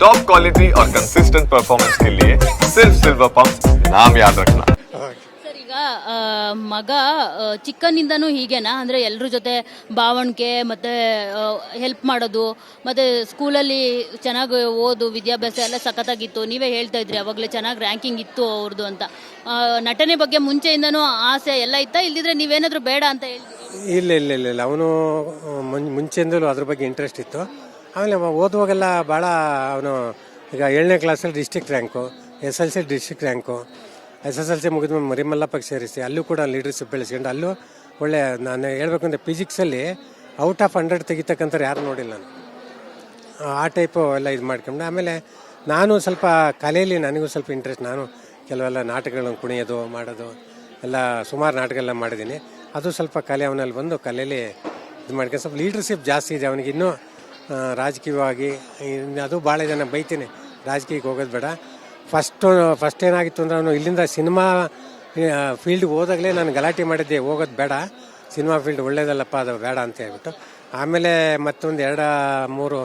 Top quality और consistent performance के लिए सिर्फ सिल्वर पंप नाम याद रखना ಸರ್ ಈಗ ಆ, ಮಗ ಆ, ಚಿಕ್ಕನಿಂದನೂ ಹೀಗೇನಾ ಅಂದ್ರೆ ಎಲ್ಲರ ಜೊತೆ ಬಾವಣಿಗೆ ಮತ್ತೆ ಹೆಲ್ಪ್ ಮಾಡೋದು ಮತ್ತೆ ಸ್ಕೂಲಲ್ಲಿ ಚೆನ್ನಾಗಿ ಓದು ವಿದ್ಯಾಭ್ಯಾಸ ಎಲ್ಲ ಸಖತ್ತಾಗಿತ್ತು ನೀವೇ ಹೇಳ್ತಾ ಇದ್ರಿ ಅವಾಗಲೇ ಚೆನ್ನಾಗಿ ರ್ಯಾಂಕಿಂಗ್ ಇತ್ತು ಅವ್ರದ್ದು ಅಂತ ಆ, ನಟನೆ ಬಗ್ಗೆ ಮುಂಚೆಯಿಂದನೂ ಆಸೆ ಎಲ್ಲ ಇತ್ತಾ ಇಲ್ದಿದ್ರೆ ನೀವೇನಾದ್ರೂ ಬೇಡ ಅಂತ ಹೇಳಿದ್ರಿ ಇಲ್ಲ ಇಲ್ಲ ಇಲ್ಲ ಇಲ್ಲ ಅವನು ಮುಂಚೆಯಿಂದಲೂ ಅದ್ರ ಬಗ್ಗೆ ಇಂಟ್ರೆಸ್ಟ್ ಇತ್ತು ಆಮೇಲೆ ಓದುವಾಗೆಲ್ಲ ಭಾಳ ಅವನು ಈಗ ಏಳನೇ ಕ್ಲಾಸಲ್ಲಿ district rank S L C district rank S S L C ಮುಗಿದ ಮೇಲೆ ಮರಿಮಲ್ಲಪ್ಪಗೆ ಸೇರಿಸಿ, ಅಲ್ಲೂ ಕೂಡ ಲೀಡರ್ಶಿಪ್ ಬೆಳೆಸ್ಕೊಂಡು, ಅಲ್ಲೂ ಒಳ್ಳೆ ನಾನು ಹೇಳ್ಬೇಕಂದ್ರೆ ಫಿಸಿಕ್ಸಲ್ಲಿ ಔಟ್ ಆಫ್ ಹಂಡ್ರೆಡ್ ತೆಗಿತಕ್ಕಂಥವ್ರು ಯಾರು ನೋಡಿಲ್ಲ ನಾನು. ಆ ಟೈಪು ಎಲ್ಲ ಇದು ಮಾಡ್ಕೊಂಡು, ಆಮೇಲೆ ನಾನು ಸ್ವಲ್ಪ ಕಲೆಯಲ್ಲಿ ನನಗೂ ಸ್ವಲ್ಪ ಇಂಟ್ರೆಸ್ಟ್ ನಾನು ಕೆಲವೆಲ್ಲ ನಾಟಕಗಳನ್ನು ಕುಣಿಯೋದು, ಮಾಡೋದು, ಎಲ್ಲ ಸುಮಾರು ನಾಟಕಗಳನ್ನ ಮಾಡಿದ್ದೀನಿ. ಅದು ಸ್ವಲ್ಪ ಕಲೆ ಅವನಲ್ಲಿ ಬಂದು ಕಲೆಯಲ್ಲಿ ಇದು ಮಾಡ್ಕೊಂಡು ಸ್ವಲ್ಪ ಲೀಡರ್ಶಿಪ್ ಜಾಸ್ತಿ ಇದೆ, ಅವನಿಗೆ ಇನ್ನೂ ರಾಜಕೀಯವಾಗಿ ಅದು ಭಾಳ ಜನ ಬೈತೀನಿ. ರಾಜಕೀಯಕ್ಕೆ ಹೋಗೋದು ಬೇಡ. ಫಸ್ಟು ಫಸ್ಟ್ ಏನಾಗಿತ್ತು ಅಂದ್ರೆ ಅವನು ಇಲ್ಲಿಂದ ಸಿನಿಮಾ ಫೀಲ್ಡ್ಗೆ ಹೋದಾಗಲೇ ನಾನು ಗಲಾಟೆ ಮಾಡಿದ್ದೆ, ಹೋಗೋದು ಬೇಡ. ಸಿನಿಮಾ ಫೀಲ್ಡ್ ಒಳ್ಳೇದಲ್ಲಪ್ಪ, ಅದು ಬೇಡ ಅಂತ ಹೇಳ್ಬಿಟ್ಟು. ಆಮೇಲೆ ಮತ್ತೊಂದು ಎರಡು, ಮೂರು,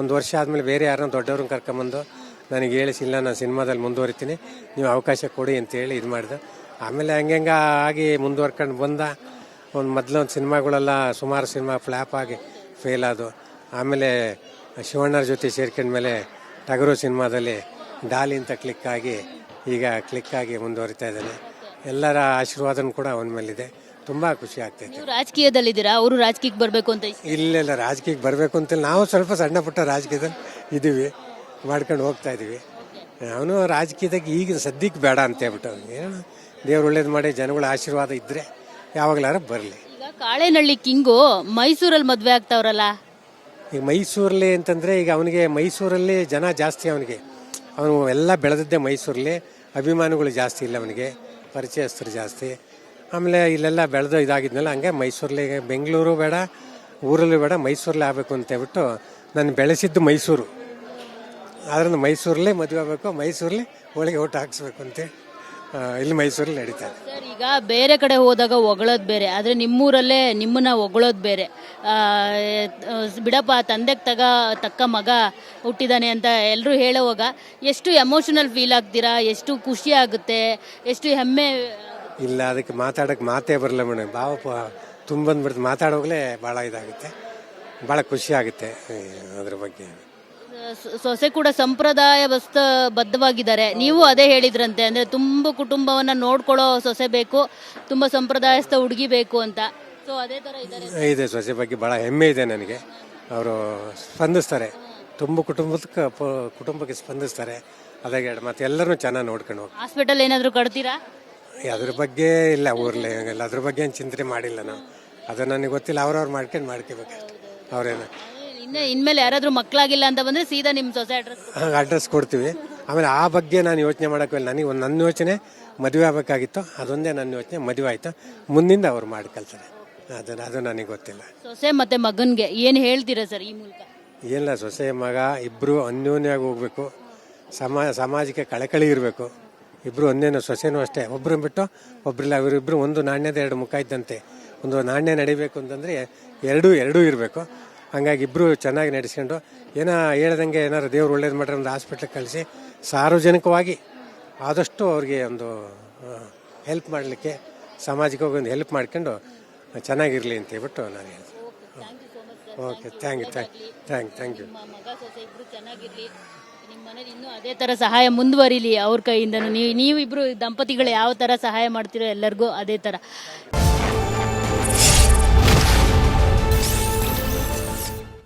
ಒಂದು ವರ್ಷ ಆದಮೇಲೆ ಬೇರೆ ಯಾರನ್ನ ದೊಡ್ಡವ್ರನ್ನ ಕರ್ಕೊಂಬಂದು ನನಗೆ ಹೇಳಿಸಿಲ್ಲ ನಾನು ಸಿನಿಮಾದಲ್ಲಿ ಮುಂದುವರಿತೀನಿ. ನೀವು ಅವಕಾಶ ಕೊಡಿ ಅಂತೇಳಿ ಇದು ಮಾಡಿದೆ. ಆಮೇಲೆ ಹಂಗೆ ಆಗಿ ಮುಂದುವರ್ಕೊಂಡು ಬಂದ. ಒಂದು ಮೊದಲು ಒಂದು ಸಿನಿಮಾಗಳೆಲ್ಲ ಸುಮಾರು ಸಿನಿಮಾ ಫ್ಲ್ಯಾಪ್ ಆಗಿ ಫೇಲ್ ಆದವು. ಆಮೇಲೆ ಶಿವಣ್ಣರ ಜೊತೆ ಸೇರ್ಕೊಂಡ್ಮೇಲೆ ಟಗರು ಸಿನಿಮಾದಲ್ಲಿ ಡಾಲಿ ಅಂತ ಕ್ಲಿಕ್ ಆಗಿ ಈಗ ಕ್ಲಿಕ್ ಆಗಿ ಮುಂದುವರಿತಾ ಇದ್ದಾನೆ. ಎಲ್ಲರ ಆಶೀರ್ವಾದನೂ ಕೂಡ ಅವನ ಮೇಲಿದೆ. ತುಂಬ ಖುಷಿ ಆಗ್ತೈತೆ ನೀವು ರಾಜಕೀಯದಲ್ಲಿದ್ದೀರಾ? ಅವರು ರಾಜಕೀಯಕ್ಕೆ ಬರಬೇಕು ಅಂತ ಇಷ್ಟ ಇಲ್ಲ ಇಲ್ಲ ರಾಜಕೀಯಕ್ಕೆ ಬರಬೇಕು ಅಂತ ನಾವು ಸ್ವಲ್ಪ ಸಣ್ಣ ಪುಟ್ಟ ರಾಜಕೀಯದಲ್ಲಿ ಇದ್ದೀವಿ. ಮಾಡ್ಕೊಂಡು ಹೋಗ್ತಾ ಇದ್ದೀವಿ. ಅವನು ರಾಜಕೀಯದಾಗ ಈಗ ಸದ್ಯಕ್ಕೆ ಬೇಡ ಅಂತ ಹೇಳ್ಬಿಟ್ಟು ಏನು? ದೇವ್ರು ಒಳ್ಳೇದು ಮಾಡಿ ಜನಗಳ ಆಶೀರ್ವಾದ ಇದ್ದರೆ ಯಾವಾಗಲಾರ ಬರಲಿ. ಈಗ ಕಾಳೆನಳ್ಳಿ ಕಿಂಗು ಮೈಸೂರಲ್ಲಿ ಮದ್ವೆ ಆಗ್ತಾವ್ರಲ್ಲ. ಈಗ ಮೈಸೂರಲ್ಲಿ ಅಂತಂದರೆ ಈಗ ಅವನಿಗೆ ಮೈಸೂರಲ್ಲಿ ಜನ ಜಾಸ್ತಿ ಅವನಿಗೆ. ಅವನು ಎಲ್ಲ ಬೆಳೆದದ್ದೇ ಮೈಸೂರಲ್ಲಿ. ಅಭಿಮಾನಿಗಳು ಜಾಸ್ತಿ ಇಲ್ಲ ಅವನಿಗೆ. ಪರಿಚಯಸ್ಥರು ಜಾಸ್ತಿ. ಆಮೇಲೆ ಇಲ್ಲೆಲ್ಲ ಬೆಳೆದು ಇದಾಗಿದ್ನಲ್ಲ, ಹಂಗೆ ಮೈಸೂರಲ್ಲಿ ಬೆಂಗಳೂರು ಬೇಡ, ಊರಲ್ಲೂ ಬೇಡ, ಮೈಸೂರಲ್ಲಿ ಆಗಬೇಕು ಅಂತ ಹೇಳ್ಬಿಟ್ಟು ನಾನು ಬೆಳೆಸಿದ್ದು ಮೈಸೂರು. ಆದ್ರಿಂದ ಮೈಸೂರಲ್ಲೇ ಮದುವೆ ಆಗಬೇಕು, ಮೈಸೂರಲ್ಲಿ ಹೋಳಿಗೆ ಊಟ ಹಾಕ್ಸ್ಬೇಕು ಅಂತೇಳಿ ಇಲ್ಲಿ ಮೈಸೂರಲ್ಲಿ ನಡೀತಾ ಇದೆ. ಸರ್ ಈಗ ಬೇರೆ ಕಡೆ ಹೋದಾಗ ಹೊಗಳೋದು ಬೇರೆ ಆದರೆ ನಿಮ್ಮೂರಲ್ಲೇ ನಿಮ್ಮನ್ನ ಹೊಗಳೋದು ಬೇರೆ. ಆ, ಆ, ಬಿಡಪ್ಪ ತಂದೆಗೆ ತಗ ತಕ್ಕ ಮಗ ಹುಟ್ಟಿದಾನೆ ಅಂತ ಎಲ್ಲರೂ ಹೇಳುವಾಗ ಎಷ್ಟು ಎಮೋಷನಲ್ ಫೀಲ್ ಆಗ್ತೀರಾ? ಎಷ್ಟು ಖುಷಿ ಆಗುತ್ತೆ? ಎಷ್ಟು ಹೆಮ್ಮೆ? ಇಲ್ಲ ಅದಕ್ಕೆ ಮಾತಾಡೋಕ್ಕೆ ಮಾತೇ ಬರಲ್ಲ ಮೇಡಮ್. ಭಾವ ಪ- ತುಂಬಂದ್ಬಿಡ್ತು. ಮಾತಾಡೋಗ್ಲೇ ಭಾಳ ಇದಾಗುತ್ತೆ. ಭಾಳ ಖುಷಿ ಆಗುತ್ತೆ ಈ, ಅದ್ರ ಬಗ್ಗೆ. ಸೊಸೆ ಕೂಡ ಸಂಪ್ರದಾಯ ಬಸ್ತ ಬದ್ಧವಾಗಿದ್ದಾರೆ. ನೀವು ಅದೇ ಹೇಳಿದ್ರಂತೆ ಅಂದ್ರೆ ತುಂಬಾ ಕುಟುಂಬವನ್ನ ನೋಡ್ಕೊಳ್ಳೋ ಸೊಸೆ ಬೇಕು ತುಂಬಾ ಸಂಪ್ರದಾಯಸ್ಥ ಹುಡುಗಿ ಬೇಕು ಅಂತ. ಸೊ ಅದೇ ತರ ಇದ್ದಾರೆ. ಇದೆ ಸೊಸೆ ಬಗ್ಗೆ ಭಾಳ ಹೆಮ್ಮೆ ಇದೆ ನನಗೆ. ಅವರು ಸ್ಪಂದಿಸ್ತಾರೆ. ತುಂಬ ಕುಟುಂಬಕ್ಕೆ ಪ- ಕುಟುಂಬಕ್ಕೆ ಸ್ಪಂದಿಸ್ತಾರೆ. ಅದಾಗೆ ಮತ್ತೆ ಎಲ್ಲರೂ ಚೆನ್ನಾಗಿ ನೋಡ್ಕೊಂಡು ಹೋಗಿ ಹಾಸ್ಪಿಟಲ್ ಏನಾದರೂ ಕಟ್ತೀರಾ? ಅದ್ರ ಬಗ್ಗೆ ಇಲ್ಲ ಊರ್ಲಿ ಇಲ್ಲ ಅದ್ರ ಬಗ್ಗೆ ಏನು ಚಿಂತನೆ ಮಾಡಿಲ್ಲ ನಾವು ಅದು ನನಗೆ ಗೊತ್ತಿಲ್ಲ ಅವ್ರವ್ರು ಮಾಡ್ಕೊಂಡು ಮಾಡ್ಕೋಬೇಕು ಅವ್ರೇನು ಇನ್ನ ಇನ್ಮೇಲೆ ಯಾರಾದರೂ ಮಕ್ಕಳಾಗಿಲ್ಲ ಅಂತ ಬಂದ್ರೆ ಸೀದಾ ನಿಮ್ಮ ಸೊಸೆ ಅಡ್ರೆಸ್ ಅಡ್ರೆಸ್ ಕೊಡ್ತೀವಿ. ಆಮೇಲೆ ಆ ಬಗ್ಗೆ ನಾನು ಯೋಚನೆ ಮಾಡೋಕ್ಕೆ ನನಗೆ ಒಂದು ನನ್ನ ಯೋಚನೆ ಮದುವೆ ಆಗಬೇಕಾಗಿತ್ತು. ಅದೊಂದೇ ನನ್ನ ಯೋಚನೆ ಮದುವೆ ಆಯಿತು? ಮುಂದಿಂದ ಅವ್ರು ಮಾಡ್ಕೊಳ್ತಾರೆ ಅದು ಅದು ನನಗೆ ಗೊತ್ತಿಲ್ಲ. ಸೊಸೆ ಮತ್ತೆ ಮಗನ್ಗೆ ಏನು ಹೇಳ್ತೀರಾ ಸರ್ ಈ ಮೂಲಕ? ಏನಿಲ್ಲ ಸೊಸೆ ಮಗ ಇಬ್ಬರು ಅನ್ಯೋನ್ಯವಾಗಿ ಹೋಗ್ಬೇಕು. ಸಮಾ ಸಮಾಜಕ್ಕೆ ಕಳಕಳಿ ಇರಬೇಕು. ಇಬ್ಬರು ಒಂದೇನು ಸೊಸೆನೂ ಅಷ್ಟೇ. ಒಬ್ಬರು ಬಿಟ್ಟು ಒಬ್ಬರಿಲ್ಲ ಅವರಿಬ್ಬರು ಒಂದು ನಾಣ್ಯದ ಎರಡು ಮುಖ ಇದ್ದಂತೆ. ಒಂದು ನಾಣ್ಯ ನಡಿಬೇಕು ಅಂತಂದರೆ ಎರಡೂ ಎರಡೂ ಇರಬೇಕು. ಹಂಗಾಗಿ ಇಬ್ಬರು ಚೆನ್ನಾಗಿ ನಡೆಸ್ಕೊಂಡು ಏನೋ ಹೇಳ್ದಂಗೆ ಏನಾರು ದೇವ್ರು ಒಳ್ಳೇದು ಮಾಡ್ರೆ ಒಂದು ಹಾಸ್ಪಿಟ್ಲಿಗೆ ಕಳಿಸಿ ಸಾರ್ವಜನಿಕವಾಗಿ ಆದಷ್ಟು ಅವ್ರಿಗೆ ಒಂದು ಹೆಲ್ಪ್ ಮಾಡಲಿಕ್ಕೆ, ಸಮಾಜಕ್ಕೆ ಒಂದು ಹೆಲ್ಪ್ ಮಾಡ್ಕೊಂಡು ಚೆನ್ನಾಗಿರಲಿ ಅಂತ ಹೇಳ್ಬಿಟ್ಟು ನಾನು ಹೇಳ್ತೀನಿ okay thank you thank thank thank you ಇನ್ನೂ ಅದೇ ಥರ ಸಹಾಯ ಮುಂದುವರಿಲಿ ಅವ್ರ ಕೈಯಿಂದ ನೀವು ನೀವಿಬ್ಬರು ದಂಪತಿಗಳು ಯಾವ ಥರ ಸಹಾಯ ಮಾಡ್ತೀರೋ ಎಲ್ಲರಿಗೂ ಅದೇ ತರ.